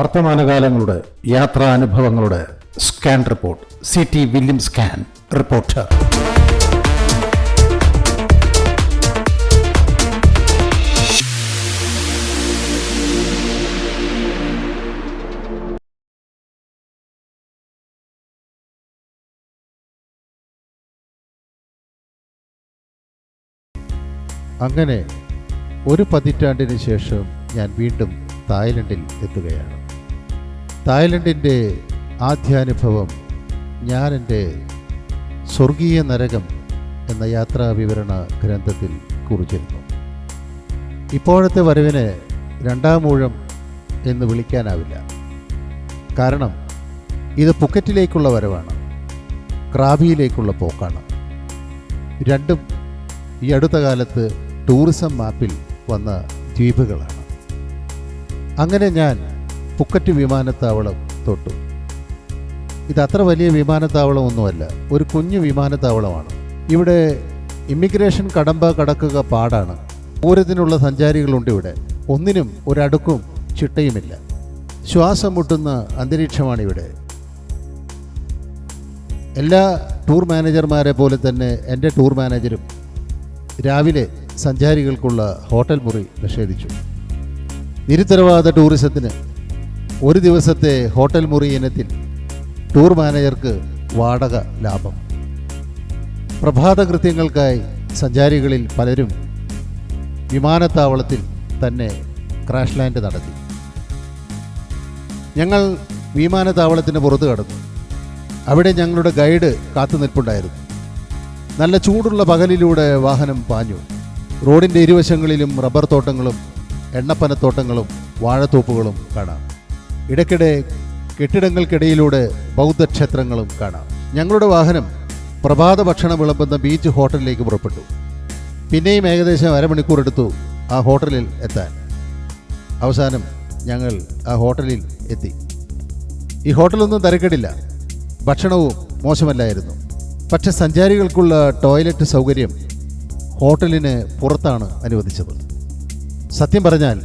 വർത്തമാനകാലങ്ങളുടെ യാത്രാനുഭവങ്ങളുടെ scan report. C T William scan reporter. അങ്ങനെ ഒരു പതിറ്റാണ്ടിന് ശേഷം ഞാൻ വീണ്ടും തായ്ലൻഡിൽ എത്തുകയാണ്. തായ്ലൻഡിന്റെ ആദ്യാനുഭവം ഞാൻ എന്റെ സ്വർഗീയ നരകം എന്ന യാത്രാ വിവരണ ഗ്രന്ഥത്തിൽ കുറിച്ചിരുന്നു. ഇപ്പോഴത്തെ വരവിന് രണ്ടാമൂഴം എന്ന് വിളിക്കാനാവില്ല. കാരണം ഇത് പുക്കറ്റിലേക്കുള്ള വരവാണ് ക്രാബിയിലേക്കുള്ള പോക്കാണ്. രണ്ടും ഈ അടുത്ത കാലത്ത് ടൂറിസം മാപ്പിൽ വന്ന ദ്വീപുകളാണ്. അങ്ങനെ ഞാൻ പുക്കറ്റ് വിമാനത്താവളം തൊട്ടു. ഇത് അത്ര വലിയ വിമാനത്താവളമൊന്നുമല്ല ഒരു കുഞ്ഞു വിമാനത്താവളമാണ്. ഇവിടെ ഇമിഗ്രേഷൻ കടമ്പ കടക്കുക പാടാണ്. പൂരത്തിനുള്ള സഞ്ചാരികളുണ്ട് ഇവിടെ. ഒന്നിനും ഒരടുക്കും ചിട്ടയുമില്ല. ശ്വാസം മുട്ടുന്ന അന്തരീക്ഷമാണ് ഇവിടെ. എല്ലാ ടൂർ മാനേജർമാരെ പോലെ തന്നെ എന്റെ ടൂർ മാനേജരും രാവിലെ സഞ്ചാരികൾക്കുള്ള ഹോട്ടൽ മുറി നിഷേധിച്ചു. നിരുത്തരവാദ ടൂറിസത്തിന് ഒരു ദിവസത്തെ ഹോട്ടൽ മുറി ഇനത്തിൽ ടൂർ മാനേജർക്ക് വാടക ലാഭം. പ്രഭാത കൃത്യങ്ങൾക്കായി സഞ്ചാരികളിൽ പലരും വിമാനത്താവളത്തിൽ തന്നെ ക്രാഷ് ലാൻഡ് നടത്തി. ഞങ്ങൾ വിമാനത്താവളത്തിന് പുറത്ത് കടന്നു. അവിടെ ഞങ്ങളുടെ ഗൈഡ് കാത്തു നിൽപ്പുണ്ടായിരുന്നു. നല്ല ചൂടുള്ള പകലിലൂടെ വാഹനം പാഞ്ഞു. റോഡിന്റെ ഇരുവശങ്ങളിലും റബ്ബർ തോട്ടങ്ങളും എണ്ണപ്പനത്തോട്ടങ്ങളും വാഴത്തോപ്പുകളും കാണാം. ഇടയ്ക്കിടെ കെട്ടിടങ്ങൾക്കിടയിലൂടെ ബൗദ്ധക്ഷേത്രങ്ങളും കാണാം. ഞങ്ങളുടെ വാഹനം പ്രഭാത ഭക്ഷണം വിളമ്പുന്ന ബീച്ച് ഹോട്ടലിലേക്ക് പുറപ്പെട്ടു. പിന്നെയും ഏകദേശം അരമണിക്കൂർ എടുത്തു ആ ഹോട്ടലിൽ എത്താൻ. അവസാനം ഞങ്ങൾ ആ ഹോട്ടലിൽ എത്തി. ഈ ഹോട്ടലൊന്നും തിരക്കിടില്ല. ഭക്ഷണവും മോശമല്ലായിരുന്നു. പക്ഷെ സഞ്ചാരികൾക്കുള്ള ടോയ്ലറ്റ് സൗകര്യം ഹോട്ടലിന് പുറത്താണ് അനുവദിച്ചത്. സത്യം പറഞ്ഞാൽ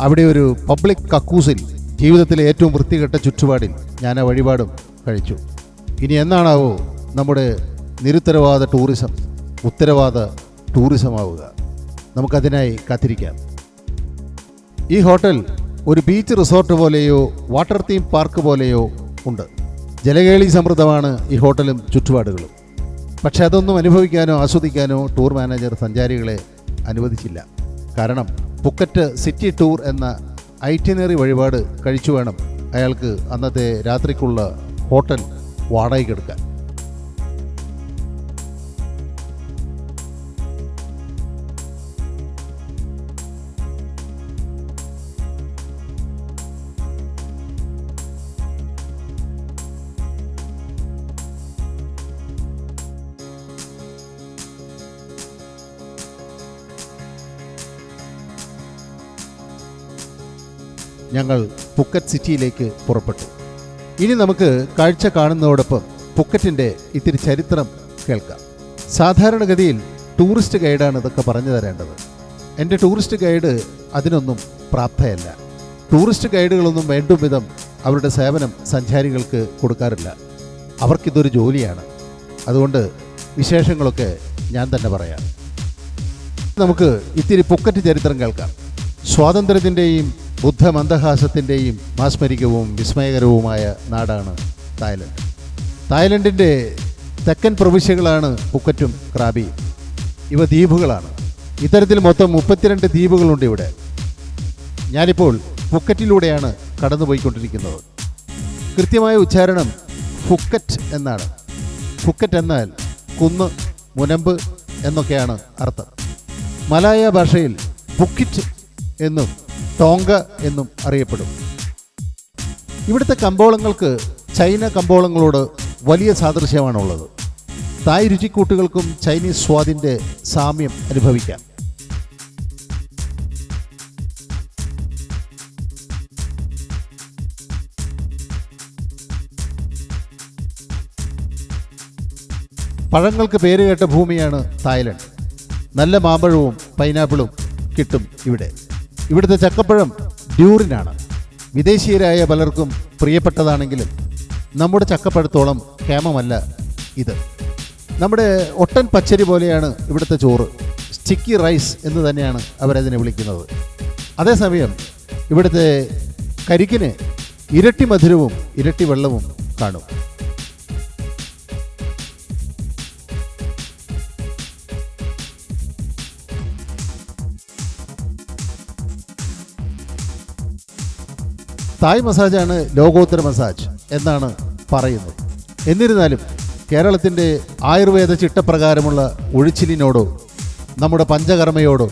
അവിടെ ഒരു പബ്ലിക് കക്കൂസിൽ ജീവിതത്തിലെ ഏറ്റവും വൃത്തികെട്ട ചുറ്റുപാടിൽ ഞാൻ ആ വഴിപാടും കഴിച്ചു. ഇനി എന്നാണാവോ നമ്മുടെ നിരുത്തരവാദ ടൂറിസം ഉത്തരവാദ ടൂറിസമാവുക. നമുക്കതിനായി കാത്തിരിക്കാം. ഈ ഹോട്ടൽ ഒരു ബീച്ച് റിസോർട്ട് പോലെയോ വാട്ടർ തീം പാർക്ക് പോലെയോ ഉണ്ട്. ജലകേളി സമൃദ്ധമാണ് ഈ ഹോട്ടലും ചുറ്റുപാടുകളും. പക്ഷെ അതൊന്നും അനുഭവിക്കാനോ ആസ്വദിക്കാനോ ടൂർ മാനേജർ സഞ്ചാരികളെ അനുവദിച്ചില്ല. കാരണം പുക്കറ്റ് സിറ്റി ടൂർ എന്ന ഐറ്റിനറി വഴിപാട് കഴിച്ചു വേണം. അയാൾക്ക് അന്നത്തെ രാത്രിക്കുള്ള ഹോട്ടൽ വാടകയ്ക്കെടുക്കാൻ. ഞങ്ങൾ പുക്കറ്റ് സിറ്റിയിലേക്ക് പുറപ്പെട്ടു. ഇനി നമുക്ക് കാഴ്ച കാണുന്നതോടൊപ്പം പുക്കറ്റിന്റെ ഇത്തിരി ചരിത്രം കേൾക്കാം. സാധാരണഗതിയിൽ ടൂറിസ്റ്റ് ഗൈഡാണ് ഇതൊക്കെ പറഞ്ഞു തരേണ്ടത്. എന്റെ ടൂറിസ്റ്റ് ഗൈഡ് അതിനൊന്നും പ്രാപ്തയല്ല. ടൂറിസ്റ്റ് ഗൈഡുകളൊന്നും വേണ്ടും വിധം അവരുടെ സേവനം സഞ്ചാരികൾക്ക് കൊടുക്കാറില്ല. അവർക്കിതൊരു ജോലിയാണ്. അതുകൊണ്ട് വിശേഷങ്ങളൊക്കെ ഞാൻ തന്നെ പറയാം. നമുക്ക് ഇത്തിരി പുക്കറ്റ് ചരിത്രം കേൾക്കാം. സ്വാതന്ത്ര്യത്തിന്റെയും ബുദ്ധമന്ദഹാസത്തിന്റെയും മാസ്മരികവും വിസ്മയകരവുമായ നാടാണ് തായ്ലൻഡ്. തായ്ലൻഡിന്റെ തെക്കൻ പ്രവിശ്യകളാണ് പുക്കറ്റും ക്രാബിയും. ഇവ ദ്വീപുകളാണ്. ഇത്തരത്തിൽ മൊത്തം മുപ്പത്തിരണ്ട് ദ്വീപുകളുണ്ട് ഇവിടെ. ഞാനിപ്പോൾ പുക്കറ്റിലൂടെയാണ് കടന്നുപോയിക്കൊണ്ടിരിക്കുന്നത്. കൃത്യമായ ഉച്ചാരണം ഫുക്കറ്റ് എന്നാണ്. ഫുക്കറ്റ് എന്നാൽ കുന്ന് മുനമ്പ് എന്നൊക്കെയാണ് അർത്ഥം. മലായ ഭാഷയിൽ ബുക്കിറ്റ് എന്നും ടോങ്ക എന്നും അറിയപ്പെടും. ഇവിടുത്തെ കമ്പോളങ്ങൾക്ക് ചൈന കമ്പോളങ്ങളോട് വലിയ സാദൃശ്യമാണുള്ളത്. തായ് രുചിക്കൂട്ടുകൾക്കും ചൈനീസ് സ്വാദിന്റെ സാമ്യം അനുഭവിക്കാം. പഴങ്ങൾക്ക് പേരുകേട്ട ഭൂമിയാണ് തായ്ലൻഡ്. നല്ല മാമ്പഴവും പൈനാപ്പിളും കിട്ടും ഇവിടെ. ഇവിടുത്തെ ചക്കപ്പഴം ഡ്യൂറിനാണ്. വിദേശീയരായ പലർക്കും പ്രിയപ്പെട്ടതാണെങ്കിലും നമ്മുടെ ചക്കപ്പഴത്തോളം ക്ഷേമമല്ല ഇത്. നമ്മുടെ ഒട്ടൻ പച്ചരി പോലെയാണ് ഇവിടുത്തെ ചോറ്. സ്റ്റിക്കി റൈസ് എന്ന് തന്നെയാണ് അവരതിനെ വിളിക്കുന്നത്. അതേസമയം ഇവിടുത്തെ കരിക്കിന് ഇരട്ടി മധുരവും ഇരട്ടി വെള്ളവും കാണും. തായ് മസാജാണ് ലോകോത്തര മസാജ് എന്നാണ് പറയുന്നത്. എന്നിരുന്നാലും കേരളത്തിന്റെ ആയുർവേദ ചിട്ടപ്രകാരമുള്ള ഒഴിച്ചിലിനോടോ നമ്മുടെ പഞ്ചകർമ്മയോടോ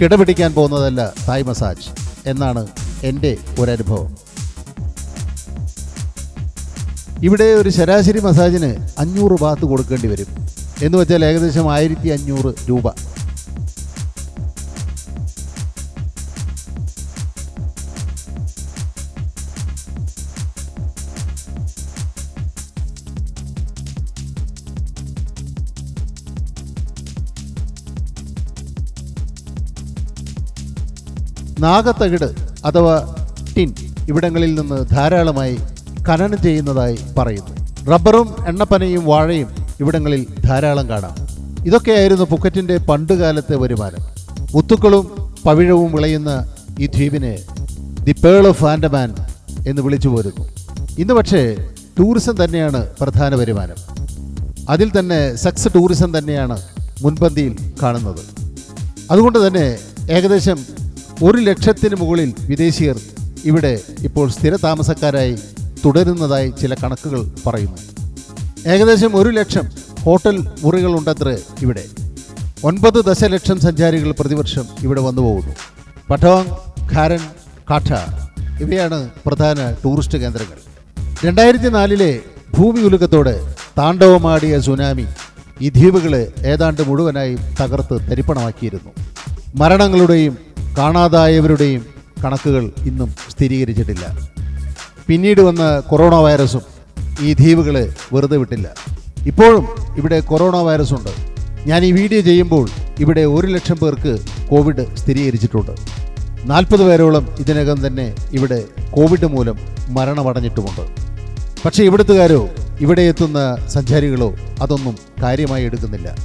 കിടപിടിക്കാൻ പോകുന്നതല്ല തായ് മസാജ് എന്നാണ് എന്റെ ഒരനുഭവം. ഇവിടെ ഒരു ശരാശരി മസാജിന് അഞ്ഞൂറ് ബാത്ത് കൊടുക്കേണ്ടി വരും. എന്ന് വെച്ചാൽ ഏകദേശം ആയിരത്തി അഞ്ഞൂറ് രൂപ. നാഗത്തകിട് അഥവാ ടിൻ ഇവിടങ്ങളിൽ നിന്ന് ധാരാളമായി ഖനനം ചെയ്യുന്നതായി പറയുന്നു. റബ്ബറും എണ്ണപ്പനയും വാഴയും ഇവിടങ്ങളിൽ ധാരാളം കാണാം. ഇതൊക്കെയായിരുന്നു പുക്കറ്റിന്റെ പണ്ടുകാലത്തെ വരുമാനം. മുത്തുക്കളും പവിഴവും വിളയുന്ന ഈ ദ്വീപിനെ ദി പേൾ ഓഫ് ആൻഡമാൻ എന്ന് വിളിച്ചു പോരുന്നു. ഇന്ന് പക്ഷേ ടൂറിസം തന്നെയാണ് പ്രധാന വരുമാനം. അതിൽ തന്നെ സെക്സ് ടൂറിസം തന്നെയാണ് മുൻപന്തിയിൽ കാണുന്നത്. അതുകൊണ്ട് തന്നെ ഏകദേശം ഒരു ലക്ഷത്തിന് മുകളിൽ വിദേശീയർ ഇവിടെ ഇപ്പോൾ സ്ഥിര താമസക്കാരായി തുടരുന്നതായി ചില കണക്കുകൾ പറയുന്നു. ഏകദേശം ഒരു ലക്ഷം ഹോട്ടൽ മുറികളുണ്ടത്രേ ഇവിടെ. ഒൻപത് ദശലക്ഷം സഞ്ചാരികൾ പ്രതിവർഷം ഇവിടെ വന്നു പോകുന്നു. പട്ടോങ് ഖാരൻ കാഠ ഇവയാണ് പ്രധാന ടൂറിസ്റ്റ് കേന്ദ്രങ്ങൾ. രണ്ടായിരത്തി നാലിലെ ഭൂമി ഉലുക്കത്തോടെ താണ്ഡവമാടിയ സുനാമി ഈ ദ്വീപുകളെ ഏതാണ്ട് മുഴുവനായി തകർത്ത് തരിപ്പണമാക്കിയിരുന്നു. മരണങ്ങളുടെയും കാണാതായവരുടെയും കണക്കുകൾ ഇന്നും സ്ഥിരീകരിച്ചിട്ടില്ല. പിന്നീട് വന്ന കൊറോണ വൈറസും ഈ ദ്വീപുകളെ വെറുതെ വിട്ടില്ല. ഇപ്പോഴും ഇവിടെ കൊറോണ വൈറസ് ഉണ്ട്. ഞാൻ ഈ വീഡിയോ ചെയ്യുമ്പോൾ ഇവിടെ ഒരു ലക്ഷം പേർക്ക് കോവിഡ് സ്ഥിരീകരിച്ചിട്ടുണ്ട്. നാൽപ്പത് പേരോളം ഇതിനകം തന്നെ ഇവിടെ കോവിഡ് മൂലം മരണമടഞ്ഞിട്ടുമുണ്ട്. പക്ഷേ ഇവിടുത്തുകാരോ ഇവിടെ എത്തുന്ന സഞ്ചാരികളോ അതൊന്നും കാര്യമായി എടുക്കുന്നില്ല.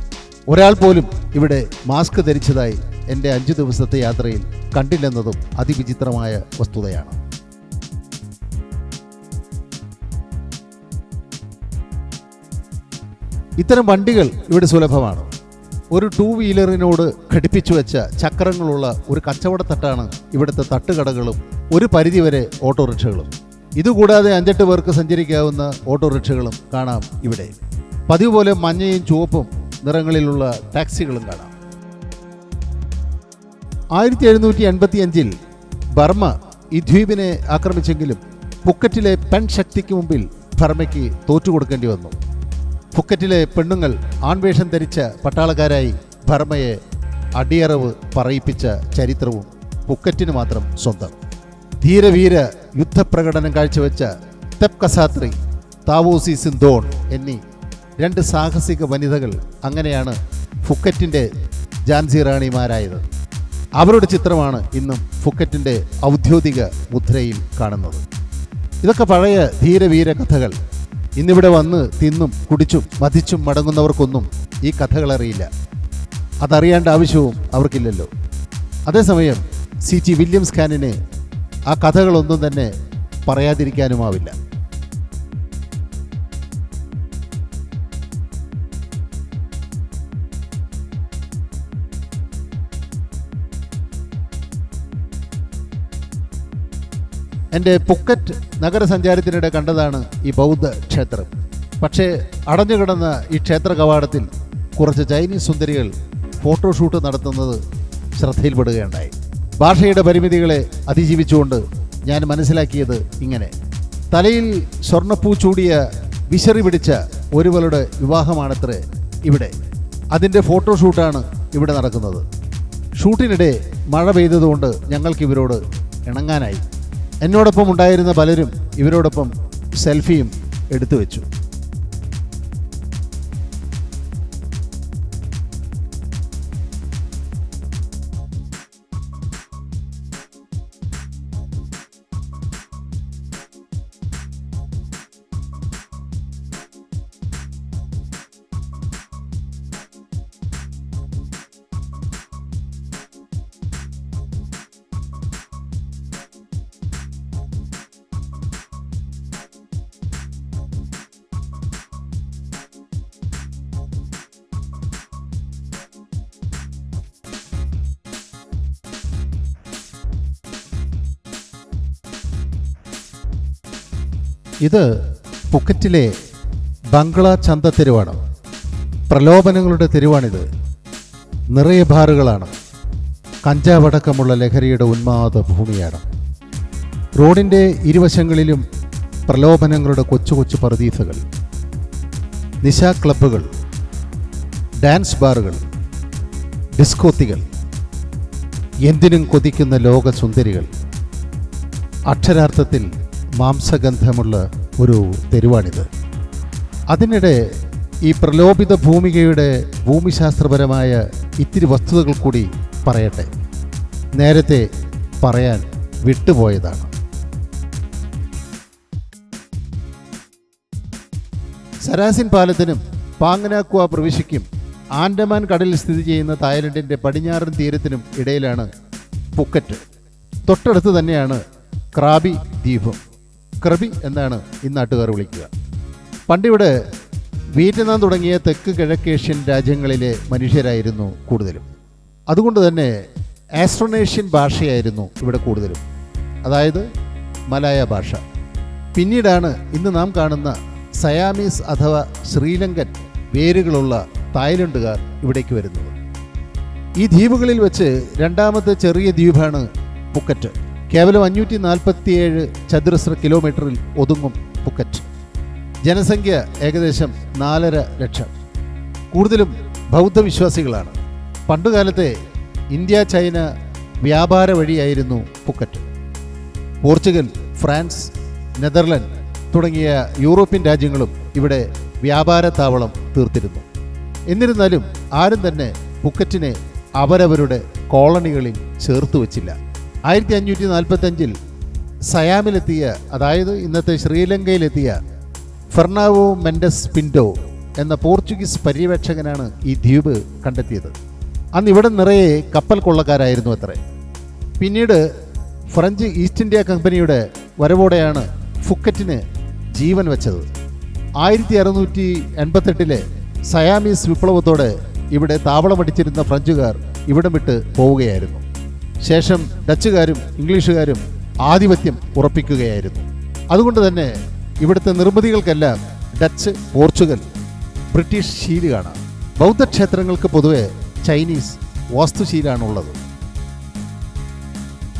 ഒരാൾ പോലും ഇവിടെ മാസ്ക് ധരിച്ചതായി എന്റെ അഞ്ച് ദിവസത്തെ യാത്രയിൽ കണ്ടില്ലെന്നതും അതിവിചിത്രമായ വസ്തുതയാണ്. ഇത്തരം വണ്ടികൾ ഇവിടെ സുലഭമാണ്. ഒരു ടൂ വീലറിനോട് ഘടിപ്പിച്ചു വെച്ച ചക്രങ്ങളുള്ള ഒരു കച്ചവടത്തട്ടാണ് ഇവിടുത്തെ തട്ടുകടകളും ഒരു പരിധിവരെ ഓട്ടോറിക്ഷകളും. ഇതുകൂടാതെ അഞ്ചെട്ട് പേർക്ക് സഞ്ചരിക്കാവുന്ന ഓട്ടോറിക്ഷകളും കാണാം ഇവിടെ. പതിവ് പോലെ മഞ്ഞയും ചുവപ്പും നിറങ്ങളിലുള്ള ടാക്സികളും കാണാം. ആയിരത്തി എഴുന്നൂറ്റി എൺപത്തി അഞ്ചിൽ ബർമ്മ ഈ ദ്വീപിനെ ആക്രമിച്ചെങ്കിലും പുക്കറ്റിലെ പെൺ ശക്തിക്ക് മുമ്പിൽ ബർമ്മയ്ക്ക് തോറ്റുകൊടുക്കേണ്ടി വന്നു. ഫുക്കറ്റിലെ പെണ്ണുങ്ങൾ ആൺവേഷം ധരിച്ച പട്ടാളക്കാരായി ബർമ്മയെ അടിയറവ് പറയിപ്പിച്ച ചരിത്രവും ഫുക്കറ്റിന് മാത്രം സ്വന്തം. ധീരവീര യുദ്ധപ്രകടനം കാഴ്ചവെച്ച തെപ് കസാത്രി താവോസി സിന്തോൺ എന്നീ രണ്ട് സാഹസിക വനിതകൾ അങ്ങനെയാണ് ഫുക്കറ്റിന്റെ ജാൻസി റാണിമാരായത്. അവരുടെ ചിത്രമാണ് ഇന്നും ഫുക്കറ്റിന്റെ ഔദ്യോഗിക മുദ്രയിൽ കാണുന്നത്. ഇതൊക്കെ പഴയ ധീരവീര കഥകൾ. ഇന്നിവിടെ വന്ന് തിന്നും കുടിച്ചും മതിച്ചും മടങ്ങുന്നവർക്കൊന്നും ഈ കഥകളറിയില്ല അതറിയേണ്ട ആവശ്യവും അവർക്കില്ലല്ലോ. അതേസമയം സി ടി വില്യംസ് ഖാനിനെ ആ കഥകളൊന്നും തന്നെ പറയാതിരിക്കാനുമാവില്ല. എന്റെ പുക്കറ്റ് നഗരസഞ്ചാരത്തിനിടെ കണ്ടതാണ് ഈ ബൗദ്ധ ക്ഷേത്രം. പക്ഷേ അടഞ്ഞുകിടന്ന ഈ ക്ഷേത്ര കവാടത്തിൽ കുറച്ച് ചൈനീസ് സുന്ദരികൾ ഫോട്ടോഷൂട്ട് നടത്തുന്നത് ശ്രദ്ധയിൽപ്പെടുകയുണ്ടായി. ഭാഷയുടെ പരിമിതികളെ അതിജീവിച്ചുകൊണ്ട് ഞാൻ മനസ്സിലാക്കിയത് ഇങ്ങനെ. തലയിൽ സ്വർണപ്പൂ ചൂടിയ വിശറി പിടിച്ച ഒരുവളുടെ വിവാഹമാണത്രേ ഇവിടെ. അതിന്റെ ഫോട്ടോഷൂട്ടാണ് ഇവിടെ നടക്കുന്നത്. ഷൂട്ടിനിടെ മഴ പെയ്തതുകൊണ്ട് ഞങ്ങൾക്ക് ഇവരോട് ഇണങ്ങാനായി. എന്നോടൊപ്പം ഉണ്ടായിരുന്ന പലരും ഇവരോടൊപ്പം സെൽഫിയും എടുത്തു വെച്ചു ഇത് പുക്കറ്റിലെ ബംഗ്ല ചന്ത തെരുവാണ്. പ്രലോഭനങ്ങളുടെ തെരുവാണിത്. നിറയെ ബാറുകളാണ് കഞ്ചാവടക്കമുള്ള ലഹരിയുടെ ഉന്മാദ ഭൂമിയാണ്. റോഡിന്റെ ഇരുവശങ്ങളിലും പ്രലോഭനങ്ങളുടെ കൊച്ചു കൊച്ചു പ്രതീസകൾ നിശാ ക്ലബ്ബുകൾ. ഡാൻസ് ബാറുകൾ. ഡിസ്കോത്തികൾ. എന്തിനും കൊതിക്കുന്ന ലോകസുന്ദരികൾ. അക്ഷരാർത്ഥത്തിൽ മാംസഗന്ധമുള്ള ഒരു തെരുവാണിത്. അതിനിടെ ഈ പ്രലോഭിത ഭൂമികയുടെ ഭൂമിശാസ്ത്രപരമായ ഇത്തിരി വസ്തുതകൾ കൂടി പറയട്ടെ. നേരത്തെ പറയാൻ വിട്ടുപോയതാണ്. സരാസിൻ പാലത്തിനും പാങ്ങനാക്കുവ പ്രവിശ്യയ്ക്കും ആൻഡമാൻ കടലിൽ സ്ഥിതി ചെയ്യുന്ന തായ്ലൻഡിന്റെ പടിഞ്ഞാറൻ തീരത്തിനും ഇടയിലാണ് പുക്കറ്റ്. തൊട്ടടുത്ത് തന്നെയാണ് ക്രാബി ദ്വീപും. ക്രബി എന്നാണ് ഈ നാട്ടുകാർ വിളിക്കുക. പണ്ടിവിടെ വിയറ്റ്നാം തുടങ്ങിയ തെക്ക് കിഴക്കേഷ്യൻ രാജ്യങ്ങളിലെ മനുഷ്യരായിരുന്നു കൂടുതലും. അതുകൊണ്ട് തന്നെ ആസ്ട്രോനേഷ്യൻ ഭാഷയായിരുന്നു ഇവിടെ കൂടുതലും. അതായത് മലായ ഭാഷ. പിന്നീടാണ് ഇന്ന് നാം കാണുന്ന സയാമീസ് അഥവാ ശ്രീലങ്കൻ വേരുകളുള്ള തായ്ലൻഡുകാർ ഇവിടേക്ക് വരുന്നത്. ഈ ദ്വീപുകളിൽ വെച്ച് രണ്ടാമത്തെ ചെറിയ ദ്വീപാണ് പുക്കറ്റ്. കേവലം അഞ്ഞൂറ്റി നാൽപ്പത്തിയേഴ് ചതുരശ്ര കിലോമീറ്ററിൽ ഒതുങ്ങും പുക്കറ്റ്. ജനസംഖ്യ ഏകദേശം നാലര ലക്ഷം. കൂടുതലും ബൗദ്ധ വിശ്വാസികളാണ് പണ്ടുകാലത്തെ ഇന്ത്യ ചൈന വ്യാപാര വഴിയായിരുന്നു പുക്കറ്റ്. പോർച്ചുഗൽ ഫ്രാൻസ് നെതർലൻഡ് തുടങ്ങിയ യൂറോപ്യൻ രാജ്യങ്ങളും ഇവിടെ വ്യാപാര താവളം തീർത്തിരുന്നു. എന്നിരുന്നാലും ആരും തന്നെ പുക്കറ്റിനെ അവരവരുടെ കോളണികളിൽ ചേർത്ത് വച്ചില്ല. ആയിരത്തി അഞ്ഞൂറ്റി നാൽപ്പത്തഞ്ചിൽ സയാമിലെത്തിയ അതായത് ഇന്നത്തെ ശ്രീലങ്കയിലെത്തിയ ഫെർണാവോ മെൻഡസ് പിൻഡോ എന്ന പോർച്ചുഗീസ് പര്യവേക്ഷകനാണ് ഈ ദ്വീപ് കണ്ടെത്തിയത്. അന്ന് ഇവിടെ നിറയെ കപ്പൽ കൊള്ളക്കാരായിരുന്നു അത്രേ. പിന്നീട് ഫ്രഞ്ച് ഈസ്റ്റ് ഇന്ത്യ കമ്പനിയുടെ വരവോടെയാണ് ഫുക്കറ്റിന് ജീവൻ വെച്ചത്. ആയിരത്തി അറുന്നൂറ്റി എൺപത്തെട്ടിലെ സയാമീസ് വിപ്ലവത്തോടെ ഇവിടെ താവളമടിച്ചിരുന്ന ഫ്രഞ്ചുകാർ ഇവിടം വിട്ട് പോവുകയായിരുന്നു. ശേഷം ഡച്ചുകാരും ഇംഗ്ലീഷുകാരും ആധിപത്യം ഉറപ്പിക്കുകയായിരുന്നു. അതുകൊണ്ട് തന്നെ ഇവിടുത്തെ നിർമ്മിതികൾക്കെല്ലാം ഡച്ച് പോർച്ചുഗൽ ബ്രിട്ടീഷ് ശീൽ കാണാം. ബൗദ്ധക്ഷേത്രങ്ങൾക്ക് പൊതുവെ ചൈനീസ് വാസ്തുശീലാണുള്ളത്.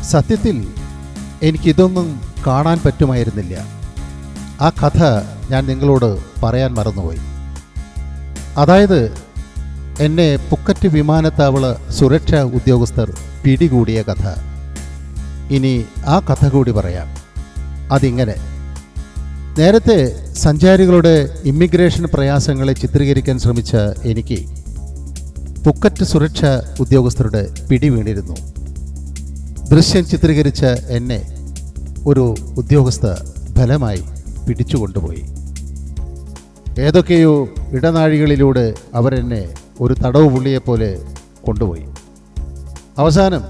സത്യത്തിൽ എനിക്കിതൊന്നും കാണാൻ പറ്റുമായിരുന്നില്ല. ആ കഥ ഞാൻ നിങ്ങളോട് പറയാൻ മറന്നുപോയി. അതായത് എന്നെ പുക്കറ്റ് വിമാനത്താവള സുരക്ഷാ ഉദ്യോഗസ്ഥർ പിടികൂടിയ കഥ. ഇനി ആ കഥ കൂടി പറയാം. അതിങ്ങനെ. നേരത്തെ സഞ്ചാരികളുടെ ഇമ്മിഗ്രേഷൻ പ്രയാസങ്ങളെ ചിത്രീകരിക്കാൻ ശ്രമിച്ച എനിക്ക് പുക്കറ്റ് സുരക്ഷ ഉദ്യോഗസ്ഥരുടെ പിടി വീണിരുന്നു. ദൃശ്യം ചിത്രീകരിച്ച എന്നെ ഒരു ഉദ്യോഗസ്ഥ ഫലമായി പിടിച്ചുകൊണ്ടുപോയി ഏതൊക്കെയോ ഇടനാഴികളിലൂടെ അവരെന്നെ ഒരു തടവ് പുള്ളിയെപ്പോലെ കൊണ്ടുപോയി. അവസാനം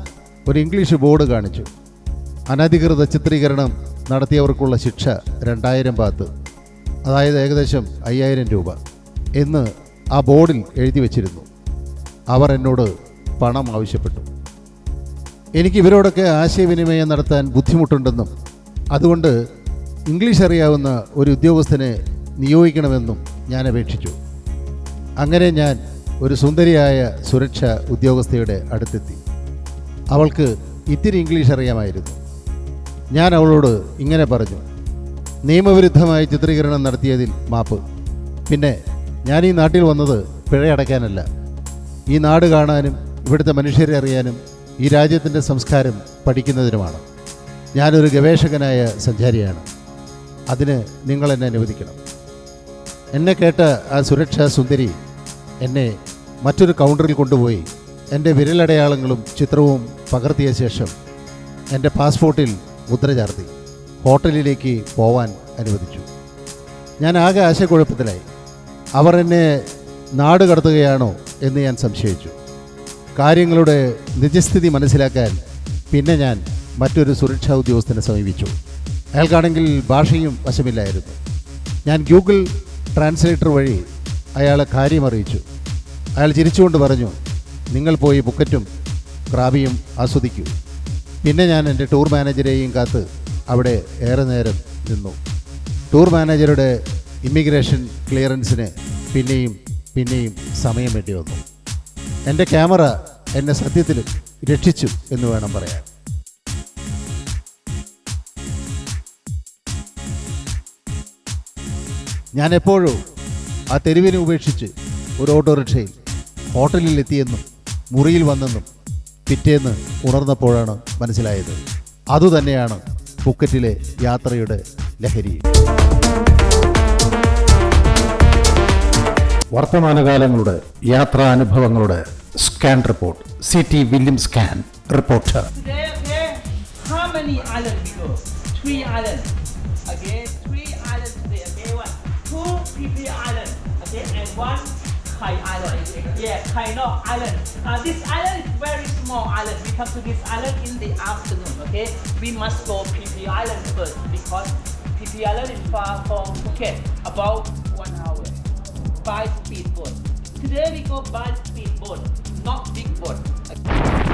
ഒരു ഇംഗ്ലീഷ് ബോർഡ് കാണിച്ചു. അനധികൃത ചിത്രീകരണം നടത്തിയവർക്കുള്ള ശിക്ഷ രണ്ടായിരം ബാത്ത് അതായത് ഏകദേശം അയ്യായിരം രൂപ. എന്ന് ആ ബോർഡിൽ എഴുതി വച്ചിരുന്നു. അവർ എന്നോട് പണം ആവശ്യപ്പെട്ടു. എനിക്ക് ഇവരോടൊക്കെ ആശയവിനിമയം നടത്താൻ ബുദ്ധിമുട്ടുണ്ടെന്നും അതുകൊണ്ട് ഇംഗ്ലീഷ് അറിയാവുന്ന ഒരു ഉദ്യോഗസ്ഥനെ നിയോഗിക്കണമെന്നും ഞാൻ അപേക്ഷിച്ചു. അങ്ങനെ ഞാൻ ഒരു സുന്ദരിയായ സുരക്ഷാ ഉദ്യോഗസ്ഥയുടെ അടുത്തെത്തി. അവൾക്ക് ഇത്തിരി ഇംഗ്ലീഷ് അറിയാമായിരുന്നു. ഞാൻ അവളോട് ഇങ്ങനെ പറഞ്ഞു നിയമവിരുദ്ധമായി ചിത്രീകരണം നടത്തിയതിൽ മാപ്പ്. പിന്നെ ഞാൻ ഈ നാട്ടിൽ വന്നത് പിഴയടക്കാനല്ല. ഈ നാട് കാണാനും ഇവിടുത്തെ മനുഷ്യരെ അറിയാനും ഈ രാജ്യത്തിന്റെ സംസ്കാരം പഠിക്കുന്നതിനുമാണ്. ഞാനൊരു ഗവേഷകനായ സഞ്ചാരിയാണ്. അതിന് നിങ്ങൾ എന്നെ അനുവദിക്കണം. എന്നെ കേട്ട ആ സുരക്ഷാ സുന്ദരി എന്നെ മറ്റൊരു കൗണ്ടറിൽ കൊണ്ടുപോയി എന്റെ വിരലടയാളങ്ങളും ചിത്രവും പകർത്തിയ ശേഷം എന്റെ പാസ്പോർട്ടിൽ മുദ്ര ചാർത്തി ഹോട്ടലിലേക്ക് പോവാൻ അനുവദിച്ചു. ഞാൻ ആകെ ആശയക്കുഴപ്പത്തിലായി. അവർ എന്നെ നാട് കടത്തുകയാണോ എന്ന് ഞാൻ സംശയിച്ചു. കാര്യങ്ങളുടെ നിജസ്ഥിതി മനസ്സിലാക്കാൻ പിന്നെ ഞാൻ മറ്റൊരു സുരക്ഷാ ഉദ്യോഗസ്ഥനെ സമീപിച്ചു. അയാൾക്കാണെങ്കിൽ ഭാഷയും വശമില്ലായിരുന്നു. ഞാൻ ഗൂഗിൾ ട്രാൻസ്ലേറ്റർ വഴി അയാളെ കാര്യം അറിയിച്ചു അയാൾ ചിരിച്ചുകൊണ്ട് പറഞ്ഞു നിങ്ങൾ പോയി ബുക്കറ്റും ക്രാബിയും ആസ്വദിക്കൂ. പിന്നെ ഞാൻ എന്റെ ടൂർ മാനേജരെയും കാത്ത് അവിടെ ഏറെ നേരം നിന്നു. ടൂർ മാനേജറുടെ ഇമിഗ്രേഷൻ ക്ലിയറൻസിന് പിന്നെയും പിന്നെയും സമയം വേണ്ടി വന്നു. എന്റെ ക്യാമറ എന്നെ സത്യത്തിൽ രക്ഷിച്ചു എന്ന് വേണം പറയാൻ. ഞാൻ എപ്പോഴും ആ തെരുവിനെ ഉപേക്ഷിച്ച് ഒരു ഓട്ടോറിക്ഷയിൽ ഹോട്ടലിൽ എത്തിയെന്നും മുറിയിൽ വന്നെന്നും പിറ്റേന്ന് ഉണർന്നപ്പോഴാണ് മനസ്സിലായത് അതുതന്നെയാണ് പുക്കറ്റിലെ യാത്രയുടെ ലഹരി വർത്തമാനകാലങ്ങളുടെ യാത്രാനുഭവങ്ങളുടെ scan report C T William scan reporter Today, okay, many islands? Three islands. Today. Okay, one, two PP island. Okay, and one Kai island. Yeah, Kai No island. Uh, this island is very small island. We come to this island in the afternoon. Okay, we must go PP island first because PP island is far from Phuket, about one hour by speedboat. Today we go by speedboat, not big boat.